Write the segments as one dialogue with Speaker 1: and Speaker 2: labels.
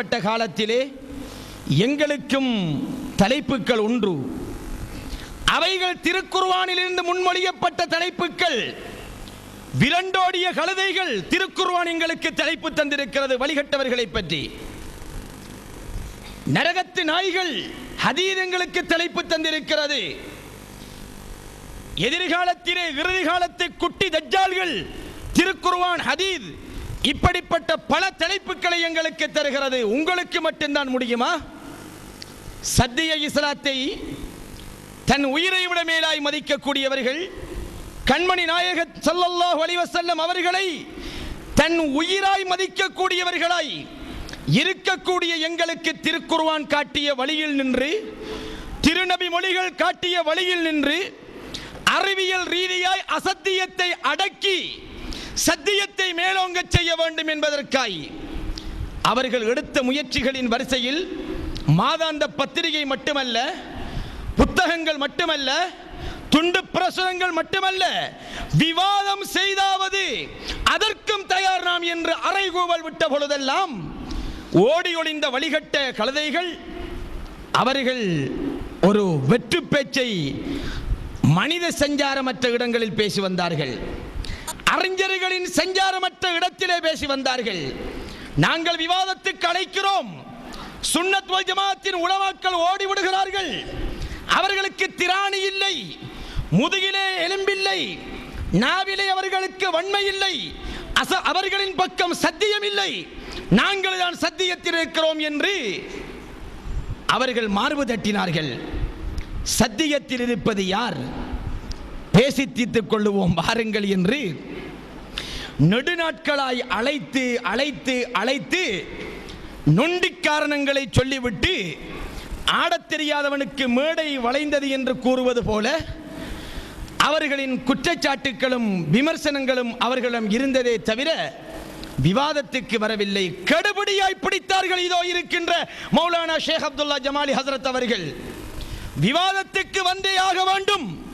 Speaker 1: விவாதிக்கப்பட்ட காலத்திலே எங்களுக்கும் தலைப்புகள் ஒன்று. அவைகள் திருக்குர்வானிலிருந்து முன்மொழியப்பட்ட தலைப்புகள் விரண்டோடிய கழுதைகள் திருக்குர்வான் எங்களுக்கு தலைப்பு தந்திருக்கிறது வழிகட்டவர்களை பற்றி. நரகத்து நாய்கள் ஹதீர் எங்களுக்கு தலைப்பு தந்திருக்கிறது. எதிர்காலத்திலே இறுதி காலத்தை குட்டி தஜ்ஜால்கள் திருக்குர்வான் ஹதீத் இப்படிப்பட்ட பல தலைப்புகளை எங்களுக்கு தருகிறது. உங்களுக்கு மட்டும்தான் முடியுமா? சத்திய இஸ்லாத்தை தன் உயிரை விட மேலாய் மதிக்கக்கூடியவர்கள் கண்மணி நாயக சல்லல்லாஹ் வலிவசல்லம் அவர்களை தன் உயிராய் மதிக்கக்கூடியவர்களாய் இருக்கக்கூடிய எங்களுக்கு திருக்குர்வான் காட்டிய வழியில் நின்று திருநபி மொழிகள் காட்டிய வழியில் நின்று அறிவியல் ரீதியாய் அசத்தியத்தை அடக்கி சத்தியத்தை மேலோங்கச் செய்ய வேண்டும் என்பதற்காய் அவர்கள் எடுத்த முயற்சிகளின் வரிசையில் மாதாந்த பத்திரிகை மட்டுமல்ல புத்தகங்கள் மட்டுமல்ல துண்டு பிரசுரங்கள் மட்டுமல்ல விவாதம் செய்தாவது அதற்கும் தயார் நாம் என்று அறைகூவல் விட்ட பொழுதெல்லாம் ஓடி ஒளிந்த வழிகட்ட கழுதைகள் அவர்கள் ஒரு வெற்று பேச்சை மனித சஞ்சாரமற்ற இடங்களில் பேசி வந்தார்கள். அறிஞர்களின் சஞ்சாரமற்ற இடத்திலே பேசி வந்தார்கள். நாங்கள் விவாதத்துக்கு அழைக்கிறோம். சுன்னத் ஜமாத்தின் உளவாக்கள் ஓடி விடுகிறார்கள் அவர்களுக்கு திராணி இல்லை. முதுகிலே எலும்பில்லை. நாவிலே அவர்களுக்கு வன்மை இல்லை. அச அவர்களின் பக்கம் சத்தியம் இல்லை. நாங்கள் தான் சத்தியத்தில் இருக்கிறோம் என்று அவர்கள் மார்பு தட்டினார்கள். சத்தியத்தில் இருப்பது யார்? பேசி தீர்த்துக் கொள்ளுவோம் வாருங்கள் என்று நெடுநாட்களாய் அழைத்து அழைத்து அழைத்து நொண்டி காரணங்களை சொல்லிவிட்டு ஆடத் தெரியாதவனுக்கு மேடை வளைந்தது என்று கூறுவது போல அவர்களின் குற்றச்சாட்டுகளும் விமர்சனங்களும் அவர்களிடம் இருந்ததே தவிர விவாதத்துக்கு வரவில்லை. கடுபடியாய் பிடித்தார்கள் இதோ இருக்கின்ற மௌலானா ஷேக் அப்துல்லா ஜமாலி ஹசரத் அவர்கள். விவாதத்துக்கு வந்தே ஆக வேண்டும்.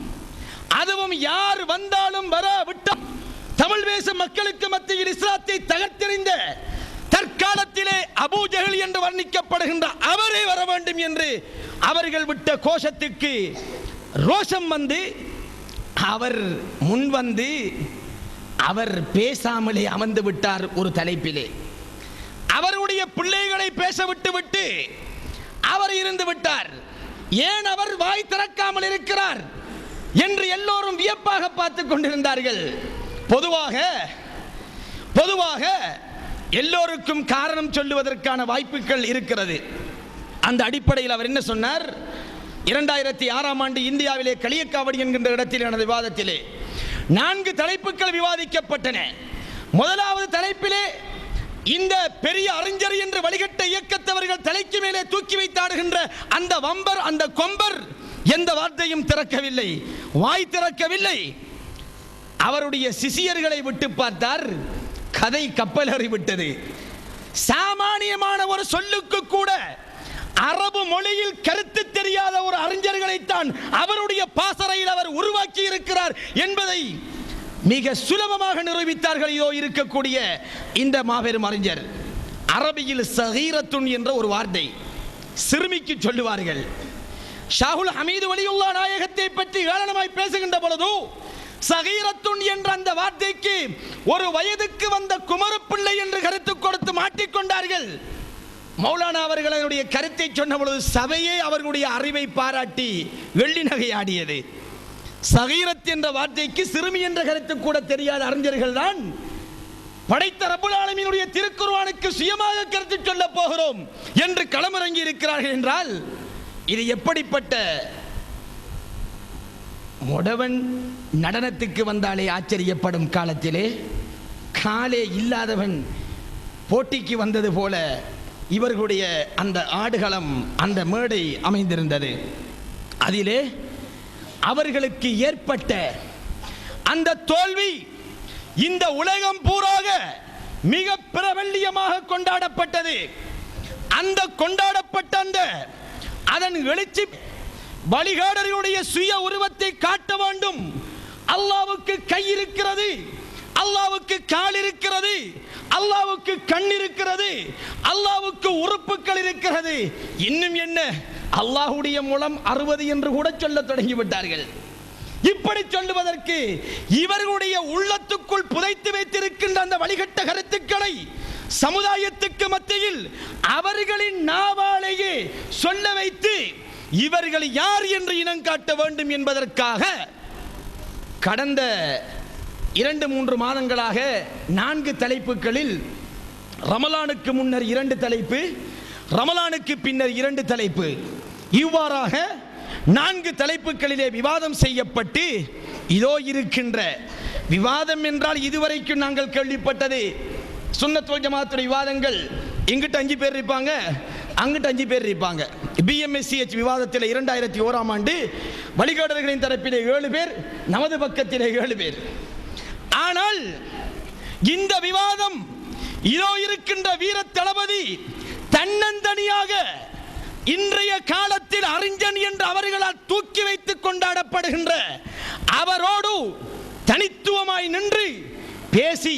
Speaker 1: அதுவும் யார் வந்தாலும் வர விட்டார் தமிழ் பேசும் மக்களுக்கு மத்தியில் இஸ்லாத்தை தகர்த்தெறிந்த தற்காலத்திலே அபூஜகல் என்று வர்ணிக்கப்படுகின்ற அவரே வர வேண்டும் என்று அவர்கள் விட்ட கோஷத்துக்கு ரோஷம் வந்து அவர் முன் வந்து அவர் பேசாமலே அமர்ந்து விட்டார் ஒரு தலைப்பிலே. அவருடைய பிள்ளைகளை பேச விட்டு விட்டு அவர் இருந்து விட்டார். ஏன் அவர் வாய் திறக்காமல் இருக்கிறார் என்று எல்லோரும் வியப்பாக பார்த்து கொண்டிருந்தார்கள். பொதுவாக பொதுவாக எல்லோருக்கும் காரணம் சொல்லுவதற்கான வாய்ப்புகள் இருக்கிறது. அந்த அடிப்படையில் அவர் என்ன சொன்னார்? இரண்டாயிரத்தி ஆறாம் ஆண்டு இந்தியாவிலே களியக்காவடி என்கின்ற இடத்தில் எனது விவாதத்திலே நான்கு தலைப்புகள் விவாதிக்கப்பட்டன. முதலாவது தலைப்பிலே இந்த பெரிய அறிஞர் என்று வழிகட்ட இயக்கத்தவர்கள் தலைக்கு மேலே தூக்கி வைத்தாடுகின்ற அந்த வம்பர் அந்த கொம்பர் எந்த வார்த்தையும் திறக்கவில்லை. வாய் திறக்கவில்லை. அவருடைய சிசியர்களை விட்டு பார்த்தார். கதை கப்பல் விட்டது. சாமானியமான ஒரு சொல்லுக்கு கூட அரபு மொழியில் கருத்து தெரியாத ஒரு அறிஞர்களைத்தான் அவருடைய பாசறையில் அவர் உருவாக்கி இருக்கிறார் என்பதை மிக சுலபமாக நிரூபித்தார்கள் இதோ இருக்கக்கூடிய இந்த மாபெரும் அறிஞர். அரபியில் சகீரத்துன் என்ற ஒரு வார்த்தை சிறுமிக்கு சொல்லுவார்கள். ஷாகுல் ஹமீது வலியுல்லா நாயகத்தை பற்றி ஏளனமாய் பேசுகின்ற பொழுது சகீரத்துன் என்ற அந்த வார்த்தைக்கு ஒரு வயதுக்கு வந்த குமரப்பிள்ளை என்று கருத்து கொடுத்து மாட்டிக்கொண்டார்கள் மௌலானா அவர்களுடைய கருத்தை சொன்ன பொழுது சபையே அவர்களுடைய அறிவை பாராட்டி வெள்ளி நகையாடியது சகீரத் என்ற வார்த்தைக்கு சிறுமி என்ற கருத்து கூட தெரியாத அறிஞர்கள் தான் படைத்த ரப்புல் ஆலமீனுடைய சுயமாக கருத்து சொல்லப் போகிறோம் என்று களமிறங்கி இருக்கிறார்கள் என்றால் இது எப்படிப்பட்ட முடவன் நடனத்துக்கு வந்தாலே ஆச்சரியப்படும் காலத்திலே. காலே இல்லாதவன் போட்டிக்கு வந்தது போல இவர்களுடைய அந்த ஆடுகளம் அந்த மேடை அமைந்திருந்தது. அதிலே அவர்களுக்கு ஏற்பட்ட அந்த தோல்வி இந்த உலகம் பூராக மிக பிரபல்யமாக கொண்டாடப்பட்டது. அந்த கொண்டாடப்பட்ட அந்த அதன் எழுச்சி வழிகாடர்களுடைய சுய உருவத்தை காட்ட வேண்டும். அல்லாவுக்கு கை இருக்கிறது அல்லாவுக்கு கால் இருக்கிறது அல்லாவுக்கு கண் இருக்கிறது அல்லாவுக்கு உறுப்புகள் இருக்கிறது. இன்னும் என்ன? அல்லாஹ்வுடைய மூலம் அறுபது என்று கூட சொல்ல தொடங்கிவிட்டார்கள். இப்படி சொல்லுவதற்கு இவர்களுடைய உள்ளத்துக்குள் புதைத்து வைத்திருக்கின்ற அந்த வழிகட்ட கருத்துக்களை சமுதாயத்துக்கு மத்தியில் அவர்களின் நாவாலேயே சொல்ல வைத்து இவர்கள் யார் என்று இனம் காட்ட வேண்டும் என்பதற்காக கடந்த இரண்டு மூன்று மாதங்களாக நான்கு தலைப்புகளில் ரமலானுக்கு முன்னர் இரண்டு தலைப்பு ரமலானுக்கு பின்னர் இரண்டு தலைப்பு. இவ்வாறாக நான்கு தலைப்புகளிலே விவாதம் செய்யப்பட்டு இதோ இருக்கின்ற விவாதம் என்றால் இதுவரைக்கும் நாங்கள் கேள்விப்பட்டது. சுண்ணத் ஜமாத்துடைய விவாதங்கள். எங்கிட்ட அஞ்சு பேர் இருப்பாங்க. அங்கிட்ட அஞ்சு பேர் இருப்பாங்க. பிஎம்எஸ்சிஹெச் விவாதத்தில் இரண்டாயிரத்தி ஓராம் ஆண்டு வழிகாடல்களின் தரப்பிலே ஏழு பேர் நமது பக்கத்திலே ஏழு பேர். ஆனால் இந்த விவாதம் இதோ இருக்கின்ற வீர தளபதி தன்னந்தனியாக இன்றைய காலத்தில் அறிஞன் என்று அவர்களால் தூக்கி வைத்து கொண்டாடப்படுகின்ற அவரோடு தனித்துவமாய் நின்று பேசி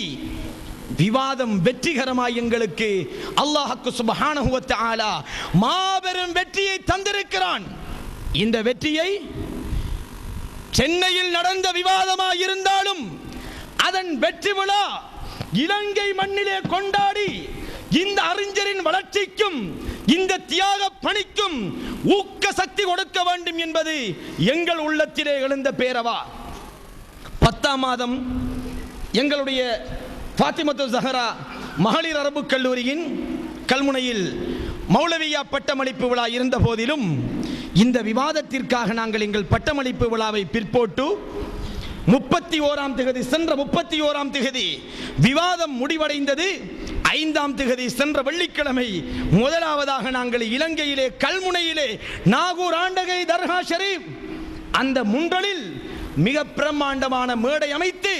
Speaker 1: விவாதம் வெற்றிகரமாய் எங்களுக்கு அல்லாஹுக்கு சுபஹானஹுவத்த ஆலா மாபெரும் வெற்றியை தந்திருக்கிறான். இந்த வெற்றியை சென்னையில் நடந்த விவாதமாக இருந்தாலும் அதன் வெற்றி விழா இலங்கை மண்ணிலே கொண்டாடி இந்த அறிஞரின் வளர்ச்சிக்கும் இந்த தியாக பணிக்கும் ஊக்க சக்தி கொடுக்க வேண்டும் என்பது எங்கள் உள்ளத்திலே எழுந்த பேரவா. பத்தாம் மாதம் எங்களுடைய ஃபாத்திமத்து ஜஹரா மகளிர் அரபு கல்லூரியின் கல்முனையில் மௌலவியா பட்டமளிப்பு விழா இருந்த போதிலும் இந்த விவாதத்திற்காக நாங்கள் எங்கள் பட்டமளிப்பு விழாவை பிற்போட்டு முப்பத்தி ஓராம் திகதி சென்ற முப்பத்தி ஓராம் திகதி விவாதம் முடிவடைந்தது. ஐந்தாம் திகதி சென்ற வெள்ளிக்கிழமை முதலாவதாக நாங்கள் இலங்கையிலே கல்முனையிலே நாகூர் ஆண்டகை தர்கா ஷரீப் அந்த முன்றலில் மிக பிரம்மாண்டமான மேடை அமைத்து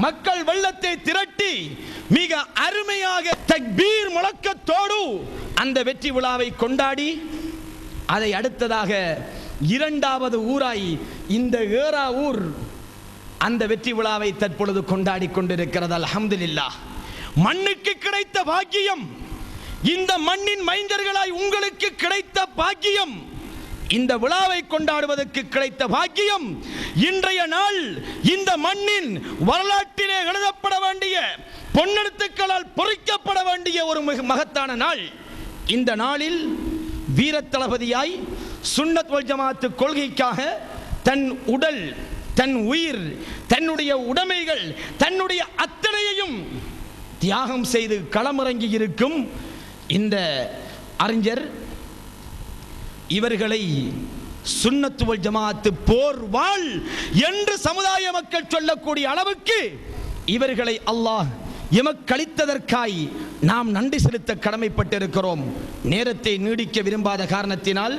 Speaker 1: மக்கள் வெள்ளத்தை திரட்டி மிக அருமையாக தக்பீர் முழக்கத்தோடு அந்த வெற்றி விழாவை கொண்டாடி அதை அடுத்ததாக இரண்டாவது ஊராய் இந்த ஏரா ஊர் அந்த வெற்றி விழாவை தற்பொழுது கொண்டாடி கொண்டிருக்கிறது. அல்ஹம்துலில்லாஹ். மண்ணுக்கு கிடைத்த பாக்கியம் இந்த மண்ணின் மைந்தர்களாய் உங்களுக்கு கிடைத்த பாக்கியம் இந்த விழாவை கொண்டாடுவதற்கு கிடைத்த பாக்கியம் இன்றைய நாள் இந்த மண்ணின் வரலாற்றிலே எழுதப்பட வேண்டிய பொன்னெழுத்துக்களால் பொறிக்கப்பட வேண்டிய ஒரு மிக மகத்தான நாள். இந்த நாளில் வீரத்தளபதியாய் சுண்ணத் வல் ஜமாத்து கொள்கைக்காக தன் உடல் தன் உயிர் தன்னுடைய உடைமைகள் தன்னுடைய அத்தனையையும் தியாகம் செய்து களமிறங்கி இருக்கும் இந்த அறிஞர் இவர்களை சுண்ணத்துவல் ஜமாத்து போர் வாழ் என்று சமுதாய மக்கள் சொல்லக்கூடிய அளவுக்கு இவர்களை அல்லாஹ் எமக்களித்ததற்காய் நாம் நன்றி செலுத்த கடமைப்பட்டிருக்கிறோம். நேரத்தை நீடிக்க விரும்பாத காரணத்தினால்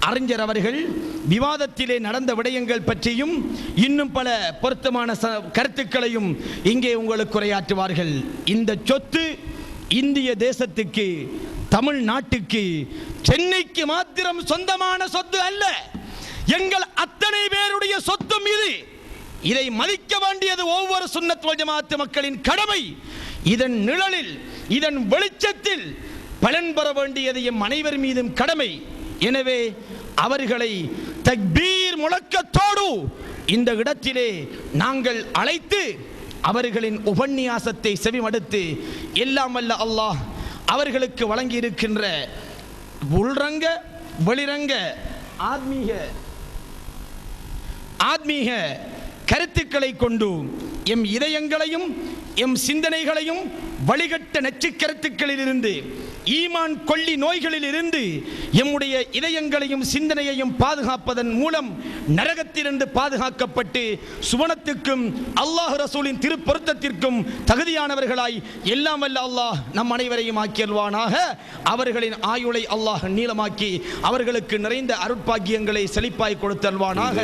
Speaker 1: அறிஞர் அவர்கள் விவாதத்திலே நடந்த விடயங்கள் பற்றியும் இன்னும் பல பொருத்தமான ச- கருத்துக்களையும் இங்கே உங்களுக்கு உரையாற்றுவார்கள் இந்த சொத்து இந்திய தேசத்துக்கு தமிழ்நாட்டுக்கு சென்னைக்கு மாத்திரம் சொந்தமான சொத்து அல்ல. எங்கள் அத்தனை பேருடைய சொத்தும் இது. இதை மதிக்க வேண்டியது ஒவ்வொரு சுன்னத் ஜமாத்து மக்களின் கடமை. இதன் நிழலில் இதன் வெளிச்சத்தில் பலன் பெற வேண்டியது எம் அனைவர் மீதும் கடமை. எனவே அவர்களை தக்பீர் முழக்கத்தோடு இந்த இடத்திலே நாங்கள் அழைத்து அவர்களின் உபன்யாசத்தை செவிமடுத்து எல்லாம் அல்ல அல்லாஹ் அவர்களுக்கு வழங்கி இருக்கின்ற உள்ரங்க வெளிரங்க ஆத்மீக ஆத்மீக கருத்துக்களை கொண்டு எம் இதயங்களையும் எம் சிந்தனைகளையும் வழிகட்ட நச்சுக்கருத்துக்களிலிருந்து ஈமான் கொல்லி நோய்களில் இருந்து எம்முடைய இதயங்களையும் சிந்தனையையும் பாதுகாப்பதன் மூலம் நரகத்திலிருந்து பாதுகாக்கப்பட்டு சுவனத்துக்கும் அல்லாஹ் ரசூலின் திருப்பொருத்தத்திற்கும் தகுதியானவர்களாய் எல்லாம் வல்ல அல்லாஹ் நம் அனைவரையும் ஆக்கியல்வானாக. அவர்களின் ஆயுளை அல்லாஹ் நீளமாக்கி அவர்களுக்கு நிறைந்த அருட்பாக்கியங்களை செழிப்பாய் கொடுத்தல்வானாக.